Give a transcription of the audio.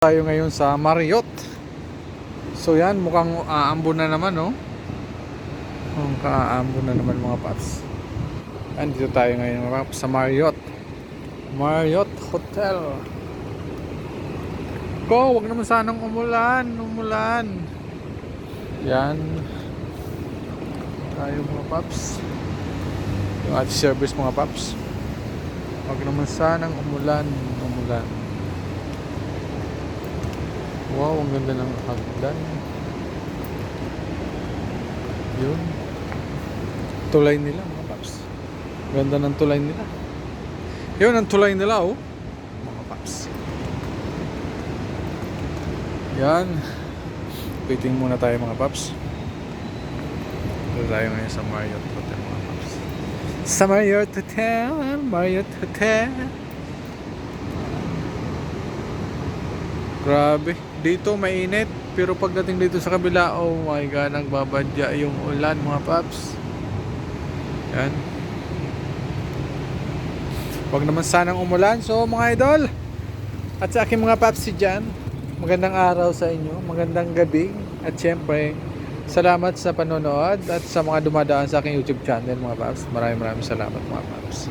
tayo ngayon sa Marriott. So yan, mukhang aambo na naman, no? Mukhang kaambo na naman mga paps. Andito tayo ngayon mga sa Marriott. Marriott Hotel. Ko, wag naman sanang umulan, umulan. Yan. Tayo mga paps. Yung ating service mga paps. Wag naman sanang umulan, umulan. Wow, ang ganda ng hagdan. Yun. Tulay nila mga paps. Ganda ng tulay nila. Yun ang tulay nila oh. Mga paps. Yan. Waiting muna tayo mga paps. Ito tayo ngayon sa Marriott Hotel mga paps. Sa Marriott Hotel, Marriott Hotel. Grabe. Dito mainit. Pero pagdating dito sa kabila, oh my god, nagbabadya yung ulan mga paps. Yan. Huwag naman sanang umulan. So mga idol, at sa aking mga paps si Jan, magandang araw sa inyo, magandang gabi. At syempre, salamat sa panonood at sa mga dumadaan sa aking YouTube channel mga paps. Maraming maraming salamat mga paps.